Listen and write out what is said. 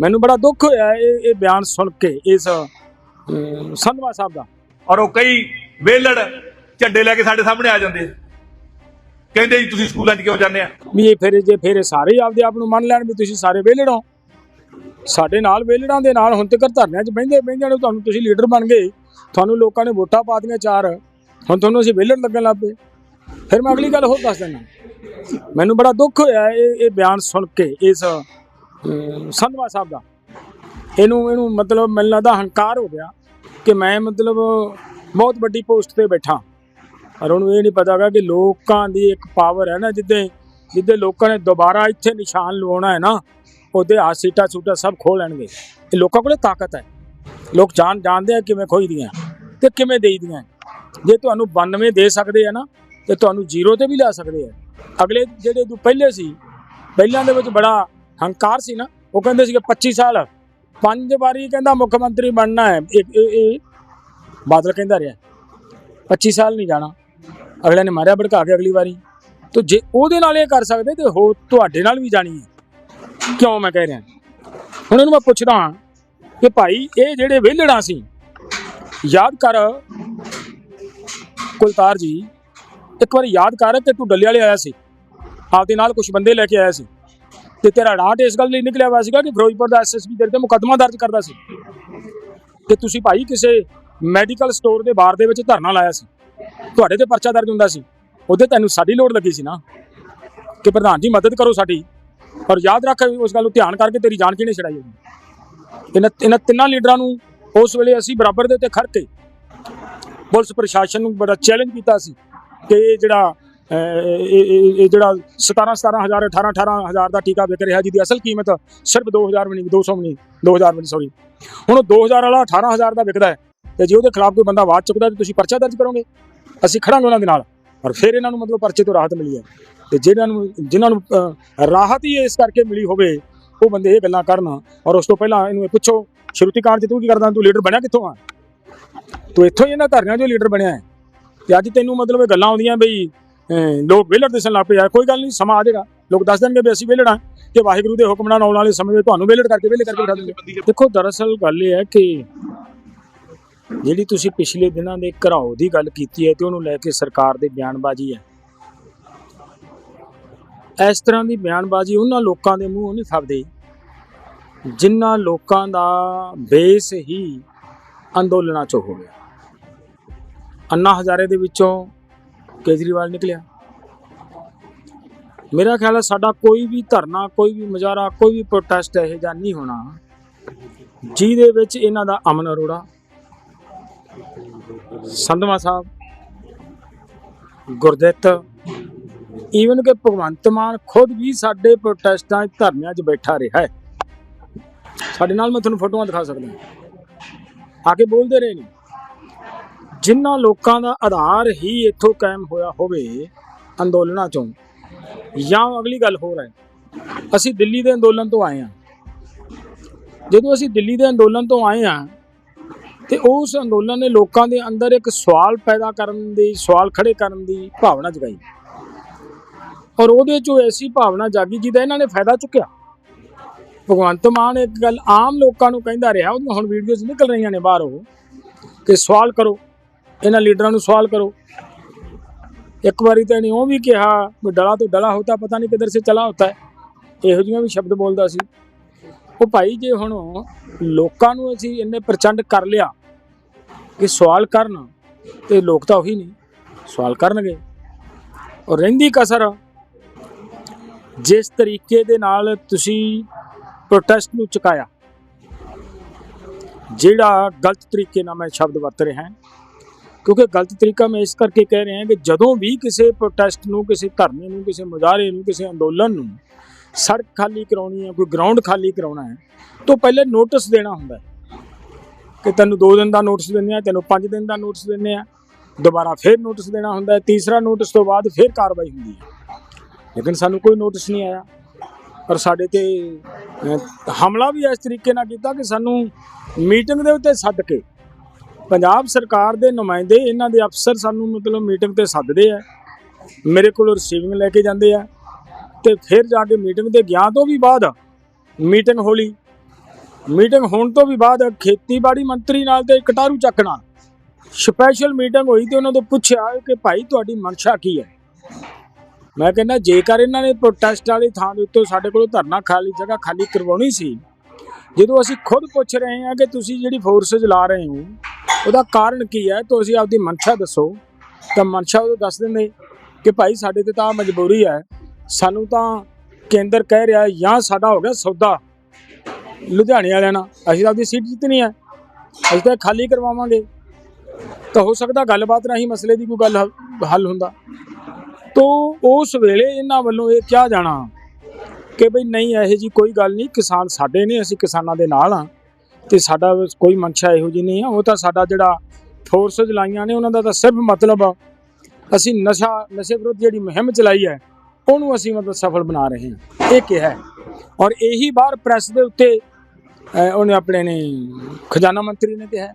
ਮੈਨੂੰ ਬੜਾ ਦੁੱਖ ਹੋਇਆ ਇਹ ਇਹ ਬਿਆਨ ਸੁਣ ਕੇ ਇਸ ਅਮ, ਸੰਧਵਾ ਸਾਹਿਬ ਦਾ। ਔਰ ਉਹ ਕਈ ਵੇਲੜ ਝੰਡੇ ਲੈ ਕੇ ਸਾਡੇ ਸਾਹਮਣੇ ਆ ਜਾਂਦੇ। ਕਹਿੰਦੇ ਜੀ ਤੁਸੀਂ ਸਕੂਲਾਂ 'ਚ ਕਿਉਂ ਜਾਂਦੇ ਆ? ਵੀ ਇਹ ਫਿਰ ਜੇ ਫਿਰ ਇਹ ਸਾਰੇ ਹੀ ਆਪਦੇ ਆਪ ਨੂੰ ਮੰਨ ਲੈਣ ਵੀ ਤੁਸੀਂ ਸਾਰੇ ਵਿਹਲੜੋ ਸਾਡੇ ਨਾਲ ਵਿਹਲੜਾਂ ਦੇ ਨਾਲ ਹੁਣ ਤੱਕ ਧਰਨਿਆਂ 'ਚ ਬਹਿੰਦੇ ਬਹਿੰਦੇ ਨੂੰ ਤੁਹਾਨੂੰ ਤੁਸੀਂ ਲੀਡਰ ਬਣ ਗਏ। ਤੁਹਾਨੂੰ ਲੋਕਾਂ ਨੇ ਵੋਟਾਂ ਪਾ ਦਿੱਤੀਆਂ ਚਾਰ। ਹੁਣ ਤੁਹਾਨੂੰ ਅਸੀਂ ਵਿਹਲੜ ਲੱਗਣ ਲੱਗ ਪਏ। ਫਿਰ ਮੈਂ ਅਗਲੀ ਗੱਲ ਹੋਰ ਦੱਸ ਦਿੰਦਾ। ਮੈਨੂੰ ਬੜਾ ਦੁੱਖ ਹੋਇਆ ਇਹ ਇਹ ਬਿਆਨ ਸੁਣ ਕੇ ਇਸ ਅਮ, ਸੰਧਵਾ ਸਾਹਿਬ ਦਾ। ਇਹਨੂੰ ਇਹਨੂੰ ਮਤਲਬ ਮੈਨੂੰ ਲੱਗਦਾ ਹੰਕਾਰ ਹੋ ਗਿਆ ਕਿ ਮੈਂ ਮਤਲਬ ਬਹੁਤ ਵੱਡੀ ਪੋਸਟ ਤੇ ਬੈਠਾ। ਪਰ ਉਹਨੂੰ ਇਹ ਨਹੀਂ ਪਤਾਗਾ ਕਿ ਲੋਕਾਂ ਦੀ ਇੱਕ ਪਾਵਰ ਹੈ ਨਾ, ਜਿੱਦੇ ਜਿੱਦੇ ਲੋਕਾਂ ਨੇ ਦੁਬਾਰਾ ਇੱਥੇ ਨਿਸ਼ਾਨ ਲਵਾਉਣਾ ਹੈ ਨਾ, ਉਹਦੇ ਆ ਸੀਟਾਂ ਸੂਟਾਂ ਸਭ ਖੋਹ ਲੈਣਗੇ। ਇਹ ਲੋਕਾਂ ਕੋਲੇ ਤਾਕਤ ਹੈ। ਲੋਕ ਜਾਣ, ਜਾਣਦੇ ਆ ਕਿਵੇਂ ਖੋਈਦੀਆਂ ਤੇ ਕਿਵੇਂ ਦੇਈਦੀਆਂ। ਜੇ ਤੁਹਾਨੂੰ 92 ਦੇ ਸਕਦੇ ਆ ਨਾ, ਤੇ ਤੁਹਾਨੂੰ ਜ਼ੀਰੋ ਤੇ ਵੀ ਲਿਆ ਸਕਦੇ ਆ। ਅਗਲੇ ਜਿਹੜੇ ਤੋਂ ਪਹਿਲੇ ਸੀ, ਪਹਿਲਾਂ ਦੇ ਵਿੱਚ ਬੜਾ ਹੰਕਾਰ ਸੀ ਨਾ, ਉਹ ਕਹਿੰਦੇ ਸੀਗੇ 25 ਸਾਲ, ਪੰਜ ਵਾਰੀ ਕਹਿੰਦਾ ਮੁੱਖ ਮੰਤਰੀ ਬਣਨਾ ਹੈ, ਇਹ ਬਾਦਲ ਕਹਿੰਦਾ ਰਿਹਾ 25 ਸਾਲ ਨਹੀਂ ਜਾਣਾ ਅਗਲੇ ਨੇ ਮਾਰਿਆ ਭੜਕਾ ਕੇ ਅਗਲੀ ਵਾਰੀ। ਤੋ ਜੇ ਉਹਦੇ ਨਾਲ ਇਹ ਕਰ ਸਕਦੇ ਤੇ ਹੋ ਤੁਹਾਡੇ ਨਾਲ ਵੀ ਜਾਣੀ ਹੈ। ਕਿਉਂ ਮੈਂ ਕਹਿ ਰਿਹਾ? ਹੁਣ ਇਹਨੂੰ ਮੈਂ ਪੁੱਛਦਾ ਹਾਂ ਕਿ ਭਾਈ, ਇਹ ਜਿਹੜੇ ਵਿਹਲੜਾ ਸੀ, ਯਾਦ ਕਰ, ਕੁਲਤਾਰ ਜੀ, ਇੱਕ ਵਾਰੀ ਯਾਦ ਕਰ ਕਿ ਤੂੰ ਡੱਲੇ ਵਾਲੇ ਆਇਆ ਸੀ, ਆਪਦੇ ਨਾਲ ਕੁਝ ਬੰਦੇ ਲੈ ਕੇ ਆਇਆ ਸੀ। ਤੇ ਤੇਰਾ ਰਾਟ ਇਸ ਗੱਲ ਲਈ ਨਿਕਲਿਆ ਹੋਇਆ ਸੀਗਾ ਕਿ ਫਿਰੋਜ਼ਪੁਰ ਦਾ ਐਸਐਸਪੀ ਤੇਰੇ ਤੇ ਮੁਕੱਦਮਾ ਦਰਜ ਕਰਦਾ ਸੀ। ਕਿ ਤੁਸੀਂ ਭਾਈ ਕਿਸੇ ਮੈਡੀਕਲ ਸਟੋਰ ਦੇ ਬਾਹਰ ਦੇ ਵਿੱਚ ਧਰਨਾ ਲਾਇਆ ਸੀ। ਤੁਹਾਡੇ ਤੇ ਪਰਚਾ ਦਰਜ ਹੁੰਦਾ ਸੀ। ਉਹਦੇ ਤੈਨੂੰ ਸਾਡੀ ਲੋੜ ਲੱਗੀ ਸੀ ਨਾ ਕਿ ਪ੍ਰਧਾਨ ਜੀ ਮਦਦ ਕਰੋ ਸਾਡੀ। ਔਰ ਯਾਦ ਰੱਖ ਉਸ ਗੱਲ ਨੂੰ ਧਿਆਨ ਕਰਕੇ ਤੇਰੀ ਜਾਨ ਕਿਹਨੇ ਛੜਾਈ ਹੋਈ ਇਹਨਾਂ ਇਹਨਾਂ ਤਿੰਨਾਂ ਲੀਡਰਾਂ ਨੂੰ ਉਸ ਵੇਲੇ ਅਸੀਂ ਬਰਾਬਰ ਦੇ ਉੱਤੇ ਖੜ ਕੇ ਪੁਲਿਸ ਪ੍ਰਸ਼ਾਸਨ ਨੂੰ ਬੜਾ ਚੈਲੰਜ ਕੀਤਾ ਸੀ ਕਿ ਜਿਹੜਾ ਇਹ ਇਹ- ਇਹ ਜਿਹੜਾ 17 17000 18 18000 ਦਾ ਟੀਕਾ ਵਿਕ ਰਿਹਾ, ਜਿਹਦੀ ਅਸਲ ਕੀਮਤ ਸਿਰਫ 2000 ਵੀ ਨਹੀਂ 200 ਵੀ ਨਹੀਂ 2000 ਵੀ ਨਹੀਂ ਸੌਰੀ ਹੁਣ ਉਹ 2000 ਵਾਲਾ 18000 ਦਾ ਵਿਕਦਾ ਹੈ ਤੇ ਜੇ ਉਹਦੇ ਖਿਲਾਫ ਕੋਈ ਬੰਦਾ ਆਵਾਜ਼ ਚੁੱਕਦਾ ਤੇ ਤੁਸੀਂ ਪਰਚਾ ਦਰਜ ਕਰੋਗੇ? ਅਸੀਂ ਖੜਾਂਗੇ ਉਹਨਾਂ ਦੇ ਨਾਲ ਔਰ ਫਿਰ ਇਹਨਾਂ ਨੂੰ ਮਤਲਬ ਪਰਚੇ ਤੋਂ ਰਾਹਤ ਮਿਲੀ ਹੈ। ਤੇ ਜਿਹਨਾਂ ਨੂੰ ਜਿਨ੍ਹਾਂ ਨੂੰ ਰਾਹਤ ਹੀ ਇਸ ਕਰਕੇ ਮਿਲੀ ਹੋਵੇ, ਉਹ ਬੰਦੇ ਇਹ ਗੱਲਾਂ ਕਰਨ ਔਰ ਉਸ ਤੋਂ ਪਹਿਲਾਂ ਇਹਨੂੰ ਇਹ ਪੁੱਛੋ ਸ਼ਰੂਤੀ ਕਾਂਡ 'ਚ ਤੂੰ ਕੀ ਕਰਦਾ? ਤੂੰ ਲੀਡਰ ਬਣਿਆ ਕਿੱਥੋਂ ਆ? ਤੂੰ ਇੱਥੋਂ ਹੀ ਇਹਨਾਂ ਧਰਨਿਆਂ 'ਚੋਂ ਲੀਡਰ ਬਣਿਆ ਹੈ। ਤੇ ਅੱਜ ਤੈਨੂੰ ਮਤਲਬ ਇਹ ਗੱਲਾਂ ਆਉਂਦੀਆਂ ਬਈ ਲੋਕ ਵਿਹਲੜ ਦਿਸਣ ਲੱਗ ਪਏ ਯਾਰ ਕੋਈ ਗੱਲ ਨਹੀਂ, ਸਮਾਂ ਆ ਜਾਏਗਾ। ਲੋਕ ਦੱਸ ਦੇਣਗੇ ਵੀ ਅਸੀਂ ਵਿਹਲੜ ਹਾਂ ਕਿ ਵਾਹਿਗੁਰੂ ਦੇ ਹੁਕਮ ਨਾਲ ਆਉਣ ਵਾਲੇ ਸਮੇਂ ਵਿੱਚ ਤੁਹਾਨੂੰ ਵਿਹਲੜ ਕਰਕੇ, ਵਿਹਲੇ ਕਰਕੇ ਬਿਠਾ ਦੇਣਗੇ ਦੇਖੋ, ਦਰਅਸਲ ਗੱਲ ਇਹ ਹੈ ਕਿ ਜਿਹੜੀ ਤੁਸੀਂ ਪਿਛਲੇ ਦਿਨਾਂ ਦੇ ਘਰਾਓ ਦੀ ਗੱਲ ਕੀਤੀ ਹੈ ਤੇ ਉਹਨੂੰ ਲੈ ਕੇ ਸਰਕਾਰ ਦੀ ਬਿਆਨਬਾਜ਼ੀ ਹੈ। ਇਸ ਤਰ੍ਹਾਂ ਦੀ ਬਿਆਨਬਾਜ਼ੀ ਉਹਨਾਂ ਲੋਕਾਂ ਦੇ ਮੂੰਹ ਨਹੀਂ ਫੱਬਦੀ ਜਿਨ੍ਹਾਂ ਲੋਕਾਂ ਦਾ ਬੇਸ ਹੀ ਅੰਦੋਲਨਾਂ ਚੋਂ ਹੋ ਗਿਆ। ਅੰਨਾ ਹਜ਼ਾਰੇ ਦੇ ਵਿੱਚੋਂ ਕੇਜਰੀਵਾਲ ਨਿਕਲਿਆ। ਮੇਰਾ ਖਿਆਲ ਹੈ ਸਾਡਾ ਕੋਈ ਵੀ ਧਰਨਾ, ਕੋਈ ਵੀ ਮੁਜ਼ਾਹਰਾ, ਕੋਈ ਵੀ ਪ੍ਰੋਟੈਸਟ ਇਹੋ ਜਿਹਾ ਨਹੀਂ ਹੋਣਾ। ਜਿਹਦੇ ਵਿੱਚ ਇਹਨਾਂ ਦਾ ਅਮਨ ਅਰੋੜਾ, ਸੰਧਵਾ ਸਾਹਿਬ, ਗੁਰਦਿੱਤ ਈਵਨ ਕਿ ਭਗਵੰਤ ਮਾਨ ਖੁਦ ਵੀ ਸਾਡੇ ਪ੍ਰੋਟੈਸਟਾਂ ਧਰਨਿਆਂ 'ਚ ਬੈਠਾ ਰਿਹਾ ਹੈ। ਸਾਡੇ ਨਾਲ ਮੈਂ ਤੁਹਾਨੂੰ ਫੋਟੋਆਂ ਦਿਖਾ ਸਕਦਾ ਆ ਕੇ ਬੋਲਦੇ ਰਹੇ ਨੇ। ਜਿਨ੍ਹਾਂ ਲੋਕਾਂ ਦਾ ਆਧਾਰ ਹੀ ਇੱਥੋਂ ਕਾਇਮ ਹੋਇਆ ਹੋਵੇ ਅੰਦੋਲਨਾਂ 'ਚੋਂ, ਜਾਂ ਅਗਲੀ ਗੱਲ ਹੋਰ ਹੈ, ਅਸੀਂ ਦਿੱਲੀ ਦੇ ਅੰਦੋਲਨ ਤੋਂ ਆਏ ਹਾਂ। ਜਦੋਂ ਅਸੀਂ ਦਿੱਲੀ ਦੇ ਅੰਦੋਲਨ ਤੋਂ ਆਏ ਹਾਂ, ਤੇ ਉਸ ਅੰਦੋਲਨ ਨੇ ਲੋਕਾਂ ਦੇ ਅੰਦਰ ਇੱਕ ਸਵਾਲ ਪੈਦਾ ਕਰਨ ਦੀ, ਸਵਾਲ ਖੜੇ ਕਰਨ ਦੀ ਭਾਵਨਾ ਜਗਾਈ। ਔਰ ਉਹਦੇ ਚੋਂ ਐਸੀ ਭਾਵਨਾ ਜਾਗੀ ਜਿਹਦਾ ਇਹਨਾਂ ਨੇ ਫਾਇਦਾ ਚੁੱਕਿਆ। ਭਗਵੰਤ ਮਾਨ ਇੱਕ ਗੱਲ ਆਮ ਲੋਕਾਂ ਨੂੰ ਕਹਿੰਦਾ ਰਿਹਾ ਉਹਦੀਆਂ ਹੁਣ ਵੀਡੀਓਜ਼ ਨਿਕਲ ਰਹੀਆਂ ਨੇ ਬਾਹਰ ਉਹ ਕਿ ਸਵਾਲ ਕਰੋ। ਇਹਨਾਂ ਲੀਡਰਾਂ ਨੂੰ ਸਵਾਲ ਕਰੋ। ਇੱਕ ਵਾਰੀ ਤਾਂ ਇਹਨੇ ਉਹ ਵੀ ਕਿਹਾ ਵੀ ਡਲਾ ਤੋਂ ਡਲਾ ਹੋਤਾ ਪਤਾ ਨਹੀਂ ਕਿੱਧਰ ਸੇ ਚਲਾ ਹੋਤਾ ਇਹੋ ਜਿਹੀਆਂ ਵੀ ਸ਼ਬਦ ਬੋਲਦਾ ਸੀ। ਉਹ ਭਾਈ ਜੇ ਹੁਣ ਲੋਕਾਂ ਨੂੰ ਅਸੀਂ ਇੰਨੇ ਪ੍ਰਚੰਡ ਕਰ ਲਿਆ ਕਿ ਸਵਾਲ ਕਰਨ, ਤੇ ਲੋਕ ਤਾਂ ਉਹੀ ਨਹੀਂ ਸਵਾਲ ਕਰਨਗੇ। ਔਰ ਰਹਿੰਦੀ ਕਸਰ, ਜਿਸ ਤਰੀਕੇ ਦੇ ਨਾਲ ਤੁਸੀਂ ਪ੍ਰੋਟੈਸਟ ਨੂੰ ਚੁਕਾਇਆ, ਜਿਹੜਾ ਗਲਤ ਤਰੀਕੇ ਨਾਲ ਮੈਂ ਸ਼ਬਦ ਵਰਤ ਰਿਹਾ ਹਾਂ ਕਿਉਂਕਿ ਗਲਤ ਤਰੀਕਾ ਮੈਂ ਇਸ ਕਰਕੇ ਕਹਿ ਰਿਹਾ ਕਿ ਜਦੋਂ ਵੀ ਕਿਸੇ ਪ੍ਰੋਟੈਸਟ ਨੂੰ, ਕਿਸੇ ਧਰਨੇ ਨੂੰ, ਕਿਸੇ ਮੁਜ਼ਾਹਰੇ ਨੂੰ, ਕਿਸੇ ਅੰਦੋਲਨ ਨੂੰ ਸੜਕ ਖਾਲੀ ਕਰਾਉਣੀ ਹੈ, ਕੋਈ ਗਰਾਊਂਡ ਖਾਲੀ ਕਰਾਉਣਾ ਹੈ, ਤੋਂ ਪਹਿਲੇ ਨੋਟਿਸ ਦੇਣਾ ਹੁੰਦਾ ਕਿ ਤੈਨੂੰ 2 ਦਿਨ ਦਾ ਨੋਟਿਸ ਦਿੰਦੇ ਆ ਤੈਨੂੰ 5 ਦਿਨ ਦਾ ਨੋਟਿਸ ਦਿੰਦੇ ਆ ਦੁਬਾਰਾ ਫਿਰ ਨੋਟਿਸ ਦੇਣਾ ਹੁੰਦਾ ਹੈ, ਤੀਸਰਾ ਨੋਟਿਸ ਤੋਂ ਬਾਅਦ ਫਿਰ ਕਾਰਵਾਈ ਹੁੰਦੀ ਹੈ। ਲੇਕਿਨ ਸਾਨੂੰ ਕੋਈ ਨੋਟਿਸ ਨਹੀਂ ਆਇਆ। ਪਰ ਸਾਡੇ ਤੇ ਹਮਲਾ ਵੀ ਇਸ ਤਰੀਕੇ ਨਾਲ ਕੀਤਾ ਕਿ ਸਾਨੂੰ ਮੀਟਿੰਗ ਦੇ ਉੱਤੇ ਸੱਦ ਕੇ ਪੰਜਾਬ ਸਰਕਾਰ ਦੇ ਨੁਮਾਇੰਦੇ ਇਹਨਾਂ ਦੇ ਅਫਸਰ ਸਾਨੂੰ ਮਤਲਬ ਮੀਟਿੰਗ ਤੇ ਸੱਦਦੇ ਆ। ਮੇਰੇ ਕੋਲ ਰਿਸੀਵਿੰਗ ਲੈ ਕੇ ਜਾਂਦੇ ਆ ਤੇ ਫਿਰ ਜਾ ਕੇ ਮੀਟਿੰਗ ਤੇ ਗਿਆ ਤੋਂ ਵੀ ਬਾਅਦ ਮੀਟਿੰਗ ਹੋਲੀ ਮੀਟਿੰਗ ਹੋਣ ਤੋਂ ਵੀ ਬਾਅਦ ਖੇਤੀਬਾੜੀ ਮੰਤਰੀ ਨਾਲ ਤੇ ਕਟਾਰੂ ਚੱਕਣਾ ਸਪੈਸ਼ਲ ਮੀਟਿੰਗ ਹੋਈ ਤੇ ਉਹਨਾਂ ਤੋਂ ਪੁੱਛਿਆ ਕਿ ਭਾਈ ਤੁਹਾਡੀ ਮਨਸ਼ਾ ਕੀ ਹੈ? ਮੈਂ ਕਹਿੰਦਾ, ਜੇਕਰ ਇਹਨਾਂ ਨੇ ਪ੍ਰੋਟੈਸਟ ਵਾਲੀ ਥਾਂ ਦੇ ਉੱਤੇ ਸਾਡੇ ਕੋਲੋਂ ਧਰਨਾ ਖਾਲੀ ਜਗ੍ਹਾ ਖਾਲੀ ਕਰਵਾਉਣੀ ਸੀ, ਜਦੋਂ ਅਸੀਂ ਖੁਦ ਪੁੱਛ ਰਹੇ ਹਾਂ ਕਿ ਤੁਸੀਂ ਜਿਹੜੀ ਫੋਰਸਸ ਲਾ ਰਹੇ ਹੋ ਉਹਦਾ ਕਾਰਨ ਕੀ ਹੈ? ਤੁਸੀਂ ਆਪਦੀ ਮਨਸ਼ਾ ਦੱਸੋ। ਤਾਂ ਮਨਸ਼ਾ ਉਹ ਦੱਸ ਦਿੰਦੇ ਕਿ ਭਾਈ ਸਾਡੇ ਤੇ ਤਾਂ ਮਜਬੂਰੀ ਹੈ। ਸਾਨੂੰ ਤਾਂ ਕੇਂਦਰ ਕਹਿ ਰਿਹਾ ਜਾਂ ਸਾਡਾ ਹੋ ਗਿਆ ਸੌਦਾ ਲੁਧਿਆਣੇ ਵਾਲਿਆਂ ਨਾਲ। ਅਸੀਂ ਤਾਂ ਆਪਦੀ ਸੀਟ ਜਿੱਤਣੀ ਹੈ। ਅਸੀਂ ਤਾਂ ਖਾਲੀ ਕਰਵਾਵਾਂਗੇ। ਤਾਂ ਹੋ ਸਕਦਾ ਗੱਲਬਾਤ ਰਾਹੀਂ ਮਸਲੇ ਦੀ ਕੋਈ ਗੱਲ ਹੱਲ- ਹੁੰਦਾ। ਤੋ ਉਸ ਵੇਲੇ ਇਹਨਾਂ ਵੱਲੋਂ ਇਹ ਕਿਹਾ ਜਾਣਾ ਕਿ ਬਈ ਨਹੀਂ, ਇਹੋ ਜੀ ਕੋਈ ਗੱਲ ਨਹੀਂ। ਕਿਸਾਨ ਸਾਡੇ ਨੇ, ਅਸੀਂ ਕਿਸਾਨਾਂ ਦੇ ਨਾਲ ਆ ਤੇ ਸਾਡਾ ਕੋਈ ਮਨਸ਼ਾ ਇਹੋ ਜੀ ਨਹੀਂ ਹੈ ਉਹ ਤਾਂ ਸਾਡਾ ਜਿਹੜਾ ਫੋਰਸਸ ਲਾਈਆਂ ਨੇ, ਉਹਨਾਂ ਦਾ ਤਾਂ ਸਿਰਫ ਮਤਲਬ ਅਸੀਂ ਨਸ਼ਾ, ਨਸ਼ੇ ਵਿਰੁੱਧ ਜਿਹੜੀ ਮੁਹਿੰਮ ਚਲਾਈ ਹੈ, ਉਹਨੂੰ ਅਸੀਂ ਮਤਲਬ ਸਫਲ ਬਣਾ ਰਹੇ ਹਾਂ। ਇਹ ਕਿਹਾ ਔਰ ਇਹੀ ਬਾਹਰ ਪ੍ਰੈਸ ਦੇ ਉੱਤੇ ਉਹਨੇ ਆਪਣੇ ਨੇ, ਖਜ਼ਾਨਾ ਮੰਤਰੀ ਨੇ ਕਿਹਾ